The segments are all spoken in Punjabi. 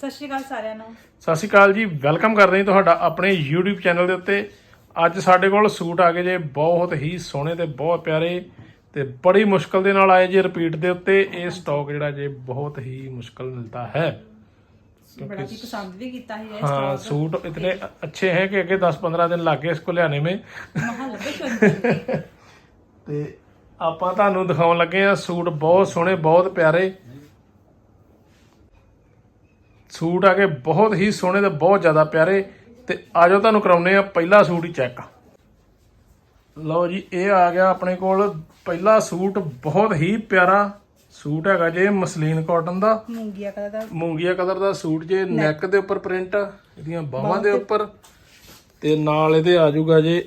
ਸਤਿ ਸ਼੍ਰੀ ਅਕਾਲ ਸਾਰਿਆਂ ਨੂੰ। ਸਤਿ ਸ਼੍ਰੀ ਅਕਾਲ ਜੀ ਵੈਲਕਮ ਕਰਦੇ ਹਾਂ ਤੁਹਾਡਾ ਆਪਣੇ YouTube ਚੈਨਲ ਦੇ ਉੱਤੇ। ਅੱਜ ਸਾਡੇ ਕੋਲ ਸੂਟ ਆ ਗਏ ਜੇ ਬਹੁਤ ਹੀ ਸੋਹਣੇ ਤੇ ਬਹੁਤ ਪਿਆਰੇ ਤੇ ਬੜੀ ਮੁਸ਼ਕਲ ਦੇ ਨਾਲ ਆਏ ਜੇ ਰਿਪੀਟ ਦੇ ਉੱਤੇ। ਇਹ ਸਟਾਕ ਜਿਹੜਾ ਜੇ ਬਹੁਤ ਹੀ ਮੁਸ਼ਕਲ ਮਿਲਦਾ ਹੈ। ਬੜਾ ਹੀ ਪਸੰਦ ਵੀ ਕੀਤਾ ਹੈ ਇਹ ਹਾਂ ਸੂਟ ਇਤਨੇ ਅੱਛੇ ਹੈ ਕਿ ਅੱਗੇ 10-15 ਦਿਨ ਲੱਗ ਗਏ ਇਸ ਕੋ ਲਿਆਣੇ ਮੇ। ਤੇ ਆਪਾਂ ਤੁਹਾਨੂੰ ਦਿਖਾਉਣ ਲੱਗੇ ਆ ਸੂਟ ਬਹੁਤ ਸੋਹਣੇ ਬਹੁਤ ਪਿਆਰੇ। ਸੂਟ ਆ ਕੇ ਬਹੁਤ ਹੀ ਸੋਹਣੇ ਤੇ ਬਹੁਤ ਜ਼ਿਆਦਾ ਪਿਆਰੇ ਤੇ ਆਜੋ ਤੁਹਾਨੂੰ ਕਰਾਉਨੇ ਆ ਪਹਿਲਾ ਸੂਟ ਹੀ ਚੈੱਕ ਲਓ ਜੀ ਇਹ ਆ ਗਿਆ ਆਪਣੇ ਕੋਲ ਪਹਿਲਾ ਸੂਟ ਬਹੁਤ ਹੀ ਪਿਆਰਾ ਸੂਟ ਹੈਗਾ ਜੇ ਮਸਲੀਨ ਕਾਟਨ ਦਾ। ਮੂੰਗੀਆ ਕਲਰ ਦਾ। ਮੂੰਗੀਆ ਕਲਰ ਦਾ ਸੂਟ ਜੇ ਨੈਕ ਦੇ ਉੱਪਰ ਪ੍ਰਿੰਟ ਇਹਦੀਆਂ ਬਾਹਾਂ ਦੇ ਉੱਪਰ। ਤੇ ਨਾਲ ਇਹਦੇ ਆ ਜਾਊਗਾ ਜੇ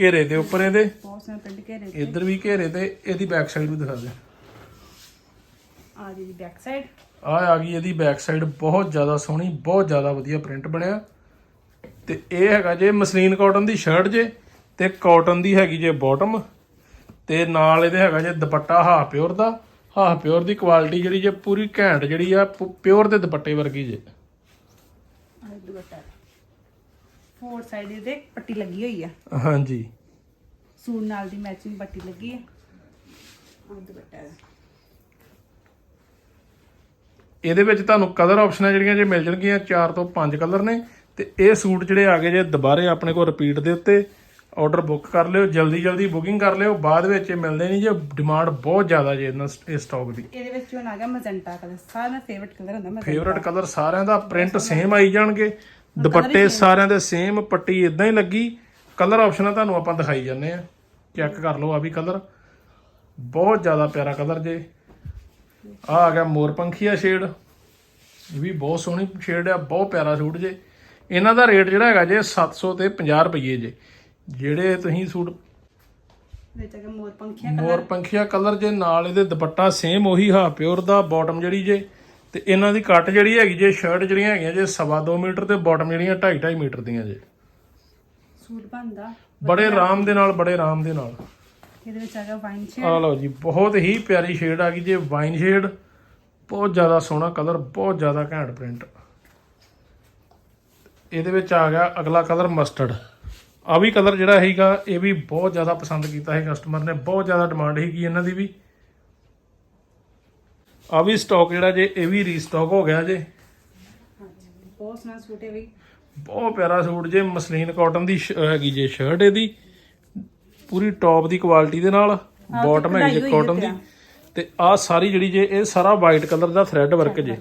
ਘੇਰੇ ਦੇ ਉੱਪਰ ਇਹਦੇ। ਬਹੁਤ ਸੋਹਣੇ ਪ੍ਰਿੰਟ ਘੇਰੇ ਇੱਧਰ ਵੀ ਘੇਰੇ ਤੇ ਇਹਦੀ ਬੈਕ ਸਾਈਡ ਵੀ ਦਿਖਾ ਦੇ। ਆ ਜੀ ਬੈਕ ਸਾਈਡ ਆ ਆ ਗਈ ਇਹਦੀ ਬੈਕ ਸਾਈਡ ਬਹੁਤ ਜ਼ਿਆਦਾ ਸੋਹਣੀ ਬਹੁਤ ਜ਼ਿਆਦਾ ਵਧੀਆ ਪ੍ਰਿੰਟ ਬਣਿਆ। ਤੇ ਇਹ ਹੈਗਾ ਜੇ ਮਸਲੀਨ ਕਾਟਨ ਦੀ ਸ਼ਰਟ ਜੇ ਤੇ ਕਾਟਨ ਦੀ ਹੈਗੀ ਜੇ ਬਾਟਮ ਤੇ ਨਾਲ ਇਹਦੇ ਹੈਗਾ ਜੇ ਦੁਪੱਟਾ ਹਾਫ ਪਿਓਰ ਦਾ। ਹਾਫ ਪਿਓਰ ਦੀ ਕੁਆਲਿਟੀ ਜਿਹੜੀ ਜੇ ਪੂਰੀ ਘੈਂਟ ਜਿਹੜੀ ਆ ਪਿਓਰ ਦੇ ਦੁਪੱਟੇ ਵਰਗੀ ਜੇ। ਦੁਪੱਟਾ। ਫੋਰ ਸਾਈਡ ਇਹਦੇ ਪੱਟੀ ਲੱਗੀ ਹੋਈ ਆ। ਹਾਂਜੀ। ਸੂਟ ਨਾਲ ਦੀ ਮੈਚਿੰਗ ਪੱਟੀ ਲੱਗੀ ਆ। ਦੁਪੱਟਾ। ਇਹਦੇ ਵਿੱਚ ਤੁਹਾਨੂੰ ਕਲਰ ਆਪਸ਼ਨਾਂ ਜਿਹੜੀਆਂ ਜੇ ਮਿਲ ਜਾਣਗੀਆਂ 4 ਤੋਂ 5 ਕਲਰ ਨੇ। ਤੇ ਇਹ ਸੂਟ ਜਿਹੜੇ ਆ ਗਏ ਜੇ ਦੁਬਾਰੇ ਆਪਣੇ ਕੋਲ ਰਿਪੀਟ ਦੇ ਉੱਤੇ ਆਰਡਰ ਬੁੱਕ ਕਰ ਲਿਓ ਜਲਦੀ ਜਲਦੀ ਬੁਕਿੰਗ ਕਰ ਲਿਓ। ਬਾਅਦ ਵਿੱਚ ਇਹ ਮਿਲਦੇ ਨਹੀਂ ਜੇ ਡਿਮਾਂਡ ਬਹੁਤ ਜ਼ਿਆਦਾ ਜੇ ਇਹਨਾਂ ਇਸ ਸਟਾਕ ਦੀ। ਇਹਦੇ ਵਿੱਚ ਹੁਣ ਆ ਗਿਆ ਮਜੰਟਾ ਕਲਰ ਸਾਰਿਆਂ ਦਾ ਫੇਵਰਟ ਕਲਰ ਹੁੰਦਾ ਮਜੰਟਾ ਫੇਵਰਟ ਕਲਰ ਸਾਰਿਆਂ ਦਾ ਪ੍ਰਿੰਟ ਸੇਮ ਆਈ ਜਾਣਗੇ। ਦੁਪੱਟੇ ਸਾਰਿਆਂ ਦੇ ਸੇਮ ਪੱਟੀ ਇਦਾਂ ਹੀ ਲੱਗੀ। ਕਲਰ ਆਪਸ਼ਨਾਂ ਤੁਹਾਨੂੰ ਆਪਾਂ ਦਿਖਾਈ ਜਾਂਦੇ ਆ। ਚੈੱਕ ਕਰ ਲਓ ਆ ਵੀ ਕਲਰ ਬਹੁਤ ਜ਼ਿਆਦਾ ਪਿਆਰਾ ਕਲਰ ਜੇ। ਆ ਆ ਗਿਆ ਮੋਰ ਪੰਖੀਆ ਸ਼ੇਡ। ਇਹ ਵੀ ਬਹੁਤ ਸੋਹਣੀ ਸ਼ੇਡ ਆ ਬਹੁਤ ਪਿਆਰਾ ਸੂਟ ਜੇ। ਇਹਨਾਂ ਦਾ ਰੇਟ ਜਿਹੜਾ ਹੈਗਾ ਜੇ 700 ਤੇ 50 ਰੁਪਏ ਜੇ। ਜਿਹੜੇ ਤੁਸੀਂ ਸੂਟ ਵਿੱਚ ਗਿਆ ਮੋਰ ਪੰਖੀਆ ਮੋਰ ਪੰਖੀਆ ਕਲਰ ਜੇ ਨਾਲ ਇਹਦੇ ਦੁਪੱਟਾ ਸੇਮ ਉਹੀ ਹਾ ਪਿਓਰ ਦਾ ਬਾਟਮ ਜਿਹੜੀ ਜੇ। ਤੇ ਇਹਨਾਂ ਦੀ ਕੱਟ ਜਿਹੜੀ ਹੈਗੀ ਜੇ ਸ਼ਰਟ ਜਿਹੜੀਆਂ ਹੈਗੀਆਂ ਜੇ ਸਵਾ ਦੋ ਮੀਟਰ ਤੇ ਬਾਟਮ ਜਿਹੜੀਆਂ 2.5 2.5 ਮੀਟਰ ਦੀਆਂ ਜੇ। ਸੂਟ ਬਣਦਾ। ਬੜੇ ਆਰਾਮ ਦੇ ਨਾਲ ਬੜੇ ਆਰਾਮ ਦੇ ਨਾਲ। ਇਹਦੇ ਵਿੱਚ ਆ ਗਿਆ ਵਾਈਨ ਸ਼ੇਡ ਆ ਲਓ ਜੀ ਬਹੁਤ ਹੀ ਪਿਆਰੀ ਸ਼ੇਡ ਆ ਗਈ ਜੇ ਵਾਈਨ ਸ਼ੇਡ ਬਹੁਤ ਜ਼ਿਆਦਾ ਸੋਹਣਾ ਕਲਰ ਬਹੁਤ ਜ਼ਿਆਦਾ ਘੈਂਟ ਪ੍ਰਿੰਟ ਇਹਦੇ ਵਿੱਚ ਆ ਗਿਆ ਅਗਲਾ ਕਲਰ ਮਸਟਰਡ ਆ ਵੀ ਕਲਰ ਜਿਹੜਾ ਹੈਗਾ ਇਹ ਵੀ ਬਹੁਤ ਜ਼ਿਆਦਾ ਪਸੰਦ ਕੀਤਾ ਹੈ ਕਸਟਮਰ ਨੇ ਬਹੁਤ ਜ਼ਿਆਦਾ ਡਿਮਾਂਡ ਹੈਗੀ ਇਹਨਾਂ ਦੀ ਵੀ। ਆ ਵੀ ਸਟਾਕ ਜਿਹੜਾ ਜੇ ਇਹ ਵੀ ਰੀਸਟਾਕ ਹੋ ਗਿਆ ਜੇ। ਬਹੁਤ ਸੋਹਣਾ ਸੂਟ ਹੈ ਵੀ। ਬਹੁਤ ਪਿਆਰਾ ਸੂਟ ਜੇ ਮਸਲੀਨ ਕਾਟਨ ਦੀ ਹੈਗੀ ਜੇ ਸ਼ਰਟ ਇਹਦੀ। ਪੂਰੀ ਟੌਪ ਦੀ ਕੁਆਲਿਟੀ ਦੇ ਨਾਲ ਬਾਟਮ ਹੈਗੀ ਜੇ ਕਾਟਨ ਦੀ। ਤੇ ਆ। ਸਾਰੀ ਜਿਹੜੀ ਜੇ ਇਹ ਸਾਰਾ ਵਾਈਟ ਕਲਰ ਦਾ ਥ੍ਰੈਡ ਵਰਕ ਜੇ।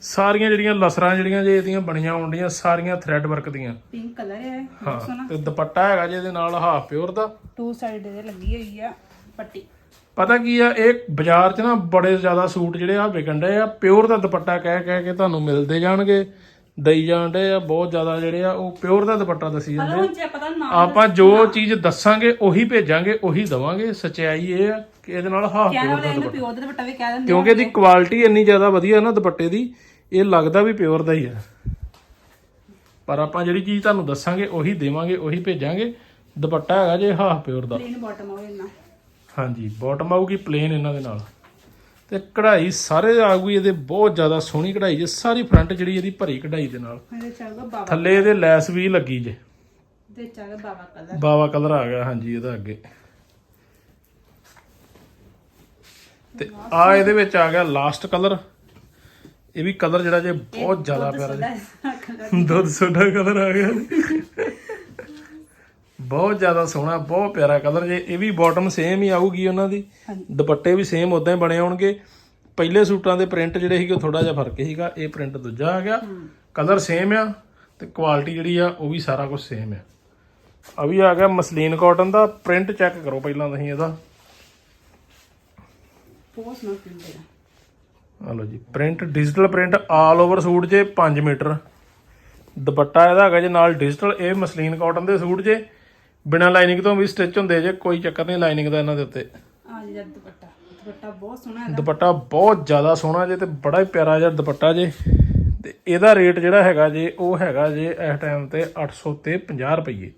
ਸਾਰੀਆਂ ਜਿਹੜੀਆਂ ਲਸਰਾਂ ਜਿਹੜੀਆਂ ਜੇ ਇਹਦੀਆਂ ਬਣੀਆਂ ਹੁੰਦੀਆਂ ਸਾਰੀਆਂ ਥ੍ਰੈਡ ਵਰਕ ਦੀਆਂ। ਪਿੰਕ ਕਲਰ ਹੈ ਹਾਂ ਤੇ ਦੁਪੱਟਾ ਹੈਗਾ ਜੇ ਇਹਦੇ ਨਾਲ ਹਾਫ ਪਿਓਰ ਦਾ। ਟੂ ਸਾਈਡ ਦੇ ਲੱਗੀ ਹੋਈ ਆ ਪੱਟੀ। ਪਤਾ ਕੀ ਆ ਇਹ ਬਾਜ਼ਾਰ 'ਚ ਨਾ ਬੜੇ ਜ਼ਿਆਦਾ ਸੂਟ ਜਿਹੜੇ ਆ ਵਿਕਣ ਡਏ ਆ। ਪਿਓਰ ਦਾ ਦੁਪੱਟਾ ਕਹਿ ਕਹਿ ਕੇ ਤੁਹਾਨੂੰ ਮਿਲਦੇ ਜਾਣਗੇ। ਦਈ ਜਾਣਦੇ ਆ ਬਹੁਤ ਜ਼ਿਆਦਾ ਜਿਹੜੇ ਆ ਉਹ ਪਿਓਰ ਦਾ ਦੁਪੱਟਾ ਦੱਸੀ ਜਾਂਦੇ ਹਲੋ ਜੇ ਪਤਾ ਨਾ ਆਪਾਂ ਜੋ ਚੀਜ਼ ਦੱਸਾਂਗੇ ਉਹੀ ਭੇਜਾਂਗੇ ਉਹੀ ਦਵਾਂਗੇ। ਸਚਾਈ ਇਹ ਆ ਕਿ ਇਹਦੇ ਨਾਲ ਹਾਫ ਕਹਿਣ ਪਿਓਰ ਵਾਲੇ ਇਹਨੂੰ ਪਿਓ ਦੇ ਦੁਪੱਟਾ ਵੀ ਕਹਿ ਦਿੰਦੇ ਕਿਉਂਕਿ ਇਹਦੀ ਕੁਆਲਿਟੀ ਇੰਨੀ ਜ਼ਿਆਦਾ ਵਧੀਆ ਨਾ ਦੁਪੱਟੇ ਦੀ ਇਹ ਲੱਗਦਾ ਵੀ ਪਿਓਰ ਦਾ ਹੀ ਆ। ਪਰ ਆਪਾਂ ਜਿਹੜੀ ਚੀਜ਼ ਤੁਹਾਨੂੰ ਦੱਸਾਂਗੇ ਉਹੀ ਦੇਵਾਂਗੇ ਉਹੀ ਭੇਜਾਂਗੇ। ਦੁਪੱਟਾ ਹੈਗਾ ਜੇ ਹਾਫ ਪਿਓਰ ਦਾ। ਪਲੇਨ ਬਾਟਮ ਹੋਵੇ ਨਾ ਹਾਂਜੀ ਬਾਟਮ ਆਊਗੀ ਪਲੇਨ ਇਹਨਾਂ ਦੇ ਨਾਲ। ਤੇ ਕਢਾਈ ਸਾਰੇ ਆਊਗੀ ਇਹਦੇ ਬਹੁਤ ਜ਼ਿਆਦਾ ਸੋਹਣੀ ਕਢਾਈ ਜੇ ਸਾਰੀ ਫਰੰਟ ਜਿਹੜੀ ਇਹਦੀ ਭਰੀ ਕਢਾਈ ਦੇ ਨਾਲ। ਇਹਦੇ ਥੱਲੇ ਇਹਦੇ ਲੈਸ ਵੀ ਲੱਗੀ ਜੇ। ਦੇ ਕਲਰ ਬਾਵਾ ਕਲਰ ਆ ਗਿਆ ਹਾਂਜੀ ਇਹਦਾ ਅੱਗੇ। ਤੇ ਆ ਇਹਦੇ ਵਿੱਚ ਆ ਗਿਆ ਲਾਸਟ ਕਲਰ ਇਹ ਵੀ ਕਲਰ ਜਿਹੜਾ ਜੇ ਬਹੁਤ ਜ਼ਿਆਦਾ ਪਿਆਰਾ ਜੀ। ਦੁੱਧ ਸੋਡਾ ਕਲਰ ਆ ਗਿਆ। ਬਹੁਤ ਜ਼ਿਆਦਾ ਸੋਹਣਾ ਬਹੁਤ ਪਿਆਰਾ ਕਲਰ ਜੇ ਇਹ ਵੀ ਬਾਟਮ ਸੇਮ ਹੀ ਆਊਗੀ ਉਹਨਾਂ ਦੀ। ਦੁਪੱਟੇ ਵੀ ਸੇਮ ਉਦਾਂ ਹੀ ਬਣੇ ਹੋਣਗੇ। ਪਹਿਲੇ ਸੂਟਾਂ ਦੇ ਪ੍ਰਿੰਟ ਜਿਹੜੇ ਸੀਗੇ ਉਹ ਥੋੜਾ ਜਿਹਾ ਫ਼ਰਕ ਸੀਗਾ ਇਹ ਪ੍ਰਿੰਟ ਦੂਜਾ ਆ ਗਿਆ। ਕਲਰ ਸੇਮ ਆ ਤੇ ਕੁਆਲਿਟੀ ਜਿਹੜੀ ਆ ਉਹ ਵੀ ਸਾਰਾ ਕੁਝ ਸੇਮ ਆ। ਆ ਵੀ ਆ ਗਿਆ ਮਸਲੀਨ ਕਾਟਨ ਦਾ ਪ੍ਰਿੰਟ ਚੈੱਕ ਕਰੋ ਪਹਿਲਾਂ ਤੁਸੀਂ ਇਹਦਾ। ਬਹੁਤ ਸੋਹਣਾ ਪ੍ਰਿੰਟ ਹੈ ਆ। ਲਓ ਜੀ print digital print all over suit ਜੇ 5 ਮੀਟਰ। ਦੁਪੱਟਾ ਇਹਦਾ ਹੈਗਾ ਜੇ ਨਾਲ ਡਿਜੀਟਲ ਇਹ ਮਸਲੀਨ ਕਾਟਨ ਦੇ ਸੂਟ ਜੇ। ਬਿਨਾਂ ਲਾਈਨਿੰਗ ਤੋਂ ਵੀ ਸਟਿਚ ਹੁੰਦੇ ਜੇ ਕੋਈ ਚੱਕਰ ਨਹੀਂ ਲਾਈਨਿੰਗ ਦਾ ਇਹਨਾਂ ਦੇ ਉੱਤੇ। ਆ ਜੀ ਦੁਪੱਟਾ। ਦੁਪੱਟਾ ਬਹੁਤ ਸੋਹਣਾ ਹੈ ਦੁਪੱਟਾ ਬਹੁਤ ਜ਼ਿਆਦਾ ਸੋਹਣਾ ਜੇ ਤੇ ਬੜਾ ਹੀ ਪਿਆਰਾ ਜਿਹਾ ਦੁਪੱਟਾ ਜੇ। ਤੇ ਇਹਦਾ ਰੇਟ ਜਿਹੜਾ ਹੈਗਾ ਜੇ ਉਹ ਹੈਗਾ ਜੇ ਇਸ ਟਾਈਮ ਤੇ 800 ਤੇ 50 ਰੁਪਏ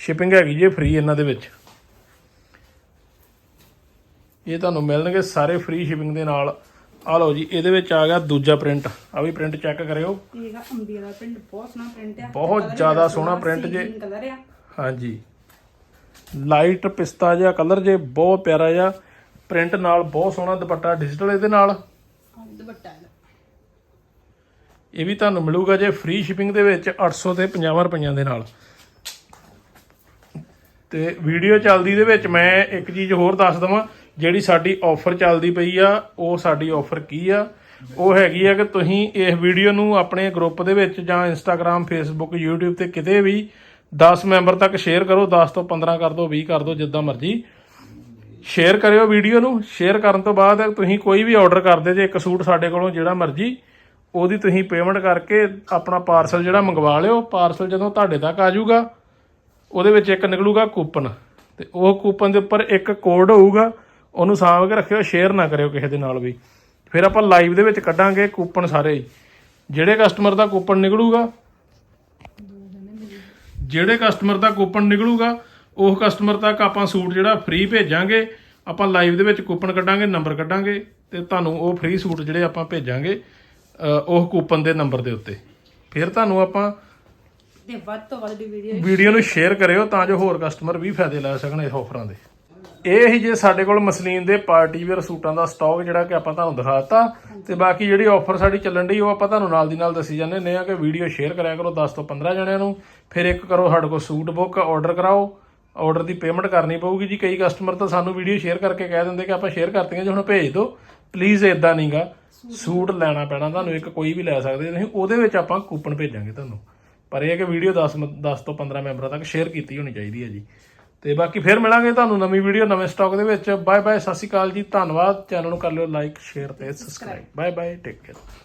ਸ਼ਿਪਿੰਗ ਹੈਗੀ ਜੇ ਫ੍ਰੀ ਇਹਨਾਂ ਦੇ ਵਿੱਚ। ਇਹ ਤੁਹਾਨੂੰ ਮਿਲਣਗੇ ਸਾਰੇ ਫ੍ਰੀ ਸ਼ਿਪਿੰਗ ਦੇ ਨਾਲ। ਆ ਲਓ ਜੀ ਇਹਦੇ ਵਿੱਚ ਆ ਗਿਆ ਦੂਜਾ ਪ੍ਰਿੰਟ ਆ ਵੀ ਪ੍ਰਿੰਟ ਚੈੱਕ ਕਰਿਓ। ਇਹ ਹੈਗਾ ਅੰਬੀਆ ਦਾ ਪ੍ਰਿੰਟ ਬਹੁਤ ਸੋਹਣਾ ਪ੍ਰਿੰਟ ਆ। ਬਹੁਤ ਜ਼ਿਆਦਾ ਸੋਹਣਾ print ਜੇ। ਹਾਂਜੀ। ਲਾਈਟ ਪਿਸਤਾ ਜਿਹਾ ਕਲਰ ਜੇ ਬਹੁਤ ਪਿਆਰਾ ਜਿਹਾ। ਪ੍ਰਿੰਟ ਨਾਲ ਬਹੁਤ ਸੋਹਣਾ ਦੁਪੱਟਾ ਡਿਜੀਟਲ ਇਹਦੇ ਨਾਲ। ਦੁਪੱਟਾ। ਇਹ ਵੀ ਤੁਹਾਨੂੰ ਮਿਲੂਗਾ ਜੇ ਫ੍ਰੀ ਸ਼ਿਪਿੰਗ ਦੇ ਵਿੱਚ 800 ਤੇ 50 ਰੁਪਈਆਂ ਦੇ ਨਾਲ। ਤੇ ਵੀਡੀਓ ਚੱਲਦੀ ਦੇ ਵਿੱਚ ਮੈਂ ਇੱਕ ਚੀਜ਼ ਹੋਰ ਦੱਸ ਦਵਾਂ ਜਿਹੜੀ ਸਾਡੀ ਆਫਰ ਚੱਲਦੀ ਪਈ ਆ ਉਹ ਸਾਡੀ ਆਫਰ ਕੀ ਆ? ਉਹ ਹੈਗੀ ਆ ਕਿ ਤੁਸੀਂ ਇਸ ਵੀਡੀਓ ਨੂੰ ਆਪਣੇ ਗਰੁੱਪ ਦੇ ਵਿੱਚ ਜਾਂ ਇੰਸਟਾਗ੍ਰam ਫੇਸਬੁੱਕ YouTube ਤੇ ਕਿਤੇ ਵੀ 10 ਮੈਂਬਰ ਤੱਕ ਸ਼ੇਅਰ ਕਰੋ 10 ਤੋਂ 15 ਕਰ ਦਿਓ 20 ਕਰ ਦਿਓ ਜਿੱਦਾਂ ਮਰਜ਼ੀ। ਸ਼ੇਅਰ ਕਰਿਓ ਵੀਡੀਓ ਨੂੰ। ਸ਼ੇਅਰ ਕਰਨ ਤੋਂ ਬਾਅਦ ਤੁਸੀਂ ਕੋਈ ਵੀ ਆਰਡਰ ਕਰਦੇ ਜੇ ਇੱਕ ਸੂਟ ਸਾਡੇ ਕੋਲੋਂ, ਜਿਹੜਾ ਮਰਜ਼ੀ, ਉਹਦੀ ਤੁਸੀਂ ਪੇਮੈਂਟ ਕਰਕੇ ਆਪਣਾ ਪਾਰਸਲ ਜਿਹੜਾ ਮੰਗਵਾ ਲਿਓ। ਪਾਰਸਲ ਜਦੋਂ ਤੁਹਾਡੇ ਤੱਕ ਆ ਜਾਊਗਾ, ਉਹਦੇ ਵਿੱਚ ਇੱਕ ਨਿਕਲੂਗਾ ਕੂਪਨ ਤੇ ਉਹ ਕੂਪਨ ਦੇ ਉੱਪਰ ਇੱਕ ਕੋਡ ਹੋਊਗਾ, ਉਹਨੂੰ ਸਾਂਭ ਕੇ ਰੱਖਿਓ ਸ਼ੇਅਰ ਨਾ ਕਰਿਓ ਕਿਸੇ ਦੇ ਨਾਲ ਵੀ। ਫਿਰ ਆਪਾਂ ਲਾਈਵ ਦੇ ਵਿੱਚ ਕੱਢਾਂਗੇ ਕੂਪਨ ਸਾਰੇ। ਜਿਹੜੇ ਕਸਟਮਰ ਦਾ ਕੂਪਨ ਨਿਕਲੂਗਾ ਜਿਹੜੇ ਕਸਟਮਰ ਦਾ ਕੂਪਨ ਨਿਕਲੂਗਾ ਉਹ ਕਸਟਮਰ ਤੱਕ ਆਪਾਂ ਸੂਟ ਜਿਹੜਾ ਫ੍ਰੀ ਭੇਜਾਂਗੇ ਆਪਾਂ ਲਾਈਵ ਦੇ ਵਿੱਚ ਕੂਪਨ ਕੱਢਾਂਗੇ ਨੰਬਰ ਕੱਢਾਂਗੇ ਤੇ ਤੁਹਾਨੂੰ ਉਹ ਫ੍ਰੀ ਸੂਟ ਜਿਹੜੇ ਆਪਾਂ ਭੇਜਾਂਗੇ ਉਹ ਕੂਪਨ ਦੇ ਨੰਬਰ ਦੇ ਉੱਤੇ। ਫਿਰ ਤੁਹਾਨੂੰ ਆਪਾਂ ਤੇ ਵੱਧ ਤੋਂ ਵੱਧ ਵੀਡੀਓ ਵੀਡੀਓ ਨੂੰ ਸ਼ੇਅਰ ਕਰਿਓ ਤਾਂ ਜੋ ਹੋਰ ਕਸਟਮਰ ਵੀ ਫਾਇਦੇ ਲੈ ਸਕਣ ਇਸ ਆਫਰਾਂ ਦੇ। ਇਹ ਹੀ ਜੇ ਸਾਡੇ ਕੋਲ ਮਸਲੀਨ ਦੇ ਪਾਰਟੀ ਵੇਅਰ ਸੂਟਾਂ ਦਾ ਸਟਾਕ ਜਿਹੜਾ ਕਿ ਆਪਾਂ ਤੁਹਾਨੂੰ ਦਿਖਾਤਾ, ਤੇ ਬਾਕੀ ਜਿਹੜੀ ਆਫਰ ਸਾਡੀ ਚੱਲਣ ਦੀ ਉਹ ਆਪਾਂ ਤੁਹਾਨੂੰ ਨਾਲ ਦੀ ਨਾਲ ਦੱਸੀ ਜਾਂਦੇ ਨੇ ਆ ਕਿ ਵੀਡੀਓ ਸ਼ੇਅਰ ਕਰਿਆ ਕਰੋ 10 ਤੋਂ 15 ਜਣਿਆਂ ਨੂੰ, ਫਿਰ ਇੱਕ ਕਰੋ ਸਾਡੇ ਕੋਲ ਸੂਟ ਬੁੱਕ ਆਰਡਰ ਕਰਾਓ ਆਰਡਰ ਦੀ ਪੇਮੈਂਟ ਕਰਨੀ ਪਊਗੀ ਜੀ। ਕਈ ਕਸਟਮਰ ਤਾਂ ਸਾਨੂੰ ਵੀਡੀਓ ਸ਼ੇਅਰ ਕਰਕੇ ਕਹਿ ਦਿੰਦੇ ਕਿ ਆਪਾਂ ਸ਼ੇਅਰ ਕਰਤੀਆਂ ਜੀ, ਹੁਣ ਭੇਜ ਦਿਓ। ਪਲੀਜ਼ ਇਦਾਂ ਨਹੀਂਗਾ ਸੂਟ ਲੈਣਾ ਪੈਣਾ ਤੁਹਾਨੂੰ, ਇੱਕ ਕੋਈ ਵੀ ਲੈ ਸਕਦੇ ਤੁਸੀਂ, ਉਹਦੇ ਵਿੱਚ ਆਪਾਂ ਕੂਪਨ ਭੇਜਾਂਗੇ ਤੁਹਾਨੂੰ। ਪਰ ਇਹ ਹੈ ਕਿ ਵੀਡੀਓ 10 ਮ- 10 ਤੋਂ 15 ਮੈਂਬਰਾਂ ਤੱਕ ਸ਼ੇਅਰ ਕੀਤੀ ਹੋਣੀ ਚਾਹੀਦੀ ਹੈ ਜੀ। ਤੇ ਬਾਕੀ ਫਿਰ ਮਿਲਾਂਗੇ ਤੁਹਾਨੂੰ ਨਵੀਂ ਵੀਡੀਓ, ਨਵੇਂ ਸਟਾਕ ਦੇ ਵਿੱਚ। ਬਾਏ ਬਾਏ ਸਤਿ ਸ਼੍ਰੀ ਅਕਾਲ ਜੀ। ਧੰਨਵਾਦ। ਚੈਨਲ ਨੂੰ ਕਰ ਲਿਓ ਲਾਈਕ ਸ਼ੇਅਰ ਤੇ subscribe bye bye take care